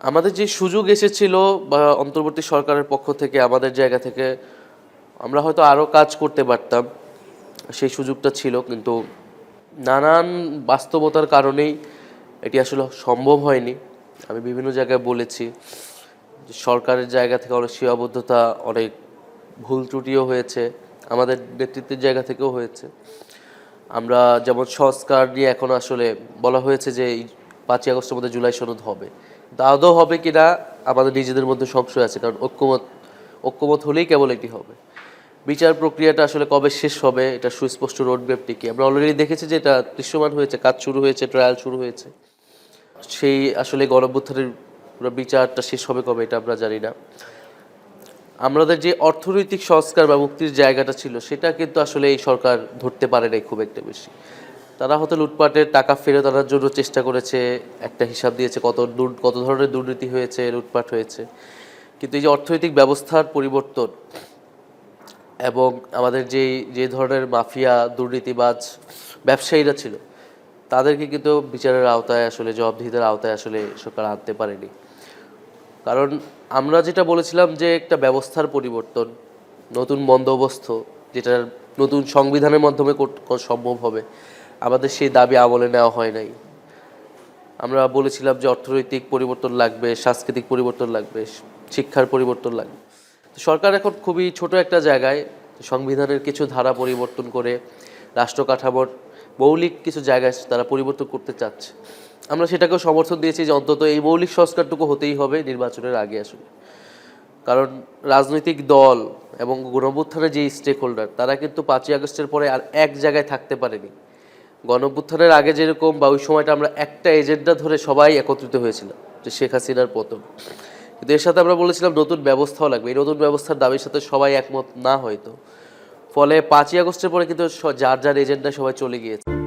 আমাদের যে সুযোগ এসেছিল বা অন্তর্বর্তী সরকারের পক্ষ থেকে, আমাদের জায়গা থেকে, আমরা হয়তো আরও কাজ করতে পারতাম। সেই সুযোগটা ছিল, কিন্তু নানান বাস্তবতার কারণেই এটি আসলে সম্ভব হয়নি। আমি বিভিন্ন জায়গায় বলেছি সরকারের জায়গা থেকে অনেক সীমাবদ্ধতা, অনেক ভুল ত্রুটিও হয়েছে। আমাদের নেতৃত্বের জায়গা থেকেও হয়েছে। আমরা যেমন সংস্কার নিয়ে এখন আসলে বলা হয়েছে যে পাঁচই আগস্টের মধ্যে জুলাই সনদ হবে। কিন্তু আদৌ হবে কি না আমাদের নিজেদের মধ্যে সংশয় আছে, কারণ ঐক্যমত ঐক্যমত হলেই কেবল এটি হবে। বিচার প্রক্রিয়াটা আসলে কবে শেষ হবে, এটা সুস্পষ্ট রোডম্যাপটি কি? আমরা অলরেডি দেখেছি যে এটা দৃশ্যমান হয়েছে, কাজ শুরু হয়েছে ট্রায়াল শুরু হয়েছে। সেই আসলে গণভ্যুত্থানের বিচারটা শেষ হবে কবে এটা আমরা জানি না। আমাদের যে অর্থনৈতিক সংস্কার বা মুক্তির জায়গাটা ছিল, সেটা কিন্তু আসলে এই সরকার ধরতে পারে নাই খুব একটা বেশি। তারা হয়তো লুটপাটের টাকা ফেরত আনার জন্য চেষ্টা করেছে, একটা হিসাব দিয়েছে কত কত ধরনের দুর্নীতি হয়েছে, লুটপাট হয়েছে। কিন্তু এই যে অর্থনৈতিক ব্যবস্থার পরিবর্তন এবং আমাদের যে যে ধরনের মাফিয়া, দুর্নীতিবাজ ব্যবসায়ীরা ছিল, তাদেরকে কিন্তু বিচারের আওতায় আসলে, জবাবদিহিতার আওতায় আসলে সরকার আনতে পারেনি। কারণ আমরা যেটা বলেছিলাম যে একটা ব্যবস্থার পরিবর্তন, নতুন বন্দোবস্ত, যেটা নতুন সংবিধানের মাধ্যমে সম্ভব হবে আমাদের সেই দাবি আমলে নেওয়া হয় নাই। আমরা বলেছিলাম যে অর্থনৈতিক পরিবর্তন লাগবে, সাংস্কৃতিক পরিবর্তন লাগবে, শিক্ষার পরিবর্তন লাগবে। সরকার এখন খুবই ছোট একটা জায়গায় সংবিধানের কিছু ধারা পরিবর্তন করে, রাষ্ট্র কাঠামোর মৌলিক কিছু জায়গায় তারা পরিবর্তন করতে চাচ্ছে। আমরা সেটাকেও সমর্থন দিয়েছি যে অন্তত এই মৌলিক সংস্কারটুকু হতেই হবে নির্বাচনের আগে আসলে। কারণ রাজনৈতিক দল এবং গণভ্যুত্থানের যে স্টেক হোল্ডার তারা কিন্তু পাঁচই আগস্টের পরে আর এক জায়গায় থাকতে পারেনি। গণভ্যুত্থানের আগে যেরকম বা ওই সময়টা আমরা একটা এজেন্ডা ধরে সবাই একত্রিত হয়েছিলাম যে শেখ হাসিনার পতন। কিন্তু এর সাথে আমরা বলেছিলাম নতুন ব্যবস্থাও লাগবে। এই নতুন ব্যবস্থার দাবির সাথে সবাই একমত না হয়তো। ফলে পাঁচই আগস্টের পরে কিন্তু যার যার এজেন্ডা সবাই চলে গিয়েছে।